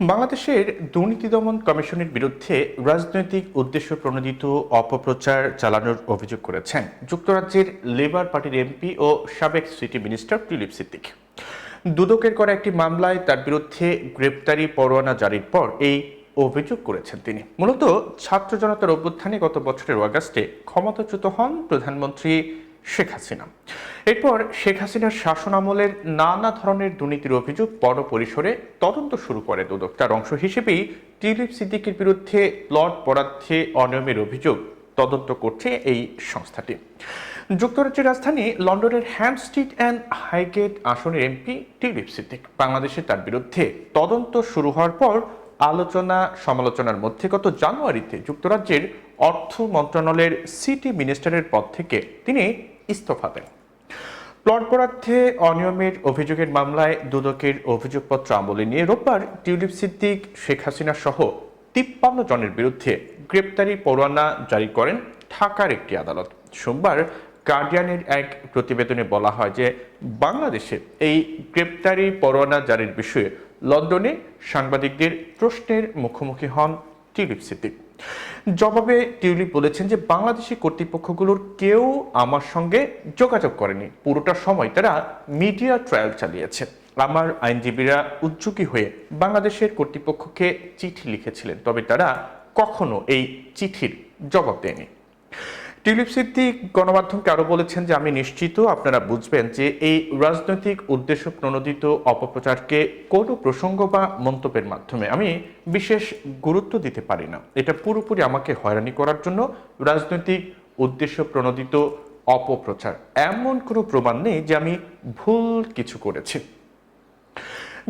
বাংলাদেশের দুর্নীতি দমন কমিশনের বিরুদ্ধে রাজনৈতিক উদ্দেশ্য প্রণোদিত অপপ্রচার চালানোর অভিযোগ করেছেন যুক্তরাজ্যের লেবার পার্টির এমপি ও সাবেক সিটি মিনিস্টার টিলিপ সিদ্দিক। দুদকের করা একটি মামলায় তার বিরুদ্ধে গ্রেপ্তারি পরোয়ানা জারির পর এই অভিযোগ করেছেন তিনি। মূলত ছাত্র জনতার অভ্যুত্থানে গত বছরের আগস্টে ক্ষমতাচ্যুত হন প্রধানমন্ত্রী শেখ হাসিনা। এরপর শেখ হাসিনার শাসন আমলের নানা ধরনের দুর্নীতির অভিযোগ বড় পরিসরে তদন্ত শুরু করে দুদক তার অংশ হিসেবেই টিলিপ সিদ্দিকের বিরুদ্ধে প্লট বরাদ্দে অনিয়মের অভিযোগ তদন্ত করছে এই সংস্থাটি। যুক্তরাজ্যের রাজধানী লন্ডনের হ্যামস্ট্রিট অ্যান্ড হাইগেট আসনের এমপি টিলিপ সিদ্দিক। বাংলাদেশে তার বিরুদ্ধে তদন্ত শুরু হওয়ার পর আলোচনা সমালোচনার মধ্যে গত জানুয়ারিতে যুক্তরাজ্যের অর্থ মন্ত্রণালয়ের সিটি মিনিস্টারের পদ থেকে তিনি ইস্তফা দেন। প্লট বরাদ্দে অনিয়মের অভিযোগের মামলায় দুদকের অভিযোগপত্র আমলে নিয়ে রোববার টিউলিপ সিদ্দিক, শেখ হাসিনা সহ তিপ্পান্ন জনের বিরুদ্ধে গ্রেপ্তারি পরোয়ানা জারি করেন ঢাকার একটি আদালত। সোমবার গার্ডিয়ানের এক প্রতিবেদনে বলা হয় যে বাংলাদেশে এই গ্রেপ্তারি পরোয়ানা জারির বিষয়ে লন্ডনে সাংবাদিকদের প্রশ্নের মুখোমুখি হন টিউলিপ সিদ্দিক। জবাবে টিউলিপ বলেছেন যে, বাংলাদেশি কর্তৃপক্ষগুলোর কেউ আমার সঙ্গে যোগাযোগ করেনি। পুরোটা সময় তারা মিডিয়া ট্রায়াল চালিয়েছে। আমার আইনজীবীরা উদ্যোগী হয়ে বাংলাদেশের কর্তৃপক্ষকে চিঠি লিখেছিলেন, তবে তারা কখনো এই চিঠির জবাব দেয়নি। টিউলিপ সিদ্দিক গণমাধ্যমকে আরও বলেছেন যে, আমি নিশ্চিত আপনারা বুঝবেন যে এই রাজনৈতিক উদ্দেশ্য প্রণোদিত অপপ্রচারকে কোনো প্রসঙ্গ বা মন্তব্যের মাধ্যমে আমি বিশেষ গুরুত্ব দিতে পারি না। এটা পুরোপুরি আমাকে হয়রানি করার জন্য রাজনৈতিক উদ্দেশ্য প্রণোদিত অপপ্রচার এমন কোনো প্রমাণ নেই যে আমি ভুল কিছু করেছি।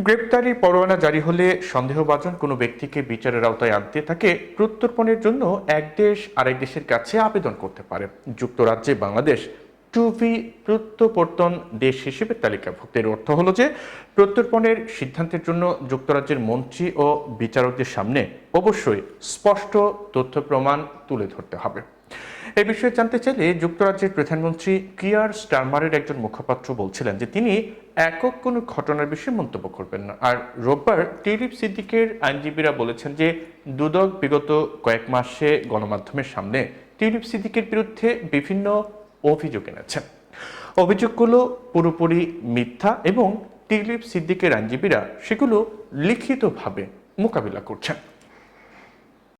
গ্রেপ্তারি পরোয়ানা জারি হলে সন্দেহভাজন কোনো ব্যক্তিকে বিচারের আওতায় আনতে তাকে প্রত্যর্পণের জন্য এক দেশ আরেক দেশের কাছে আবেদন করতে পারে। যুক্তরাজ্যে বাংলাদেশ টু ভি প্রত্যর্পণ দেশ হিসেবে তালিকাভুক্ত এর অর্থ হলো যে, প্রত্যর্পণের সিদ্ধান্তের জন্য যুক্তরাজ্যের মন্ত্রী ও বিচারকদের সামনে অবশ্যই স্পষ্ট তথ্য প্রমাণ তুলে ধরতে হবে। এ বিষয়ে জানতে চাইলে যুক্তরাজ্যের প্রধানমন্ত্রী কিয়ার স্টারমারের একজন মুখপাত্র বলছিলেন যে, তিনি একক কোনো ঘটনার বিষয়ে মন্তব্য করবেন না। আর রোববার টিলিপ সিদ্দিকের আইনজীবীরা বলেছেন যে, দুদক বিগত কয়েক মাসে গণমাধ্যমের সামনে টিলিপ সিদ্দিকের বিরুদ্ধে বিভিন্ন অভিযোগ এনেছেন। অভিযোগগুলো পুরোপুরি মিথ্যা এবং টিলিপ সিদ্দিকের আইনজীবীরা সেগুলো লিখিতভাবে মোকাবিলা করছেন।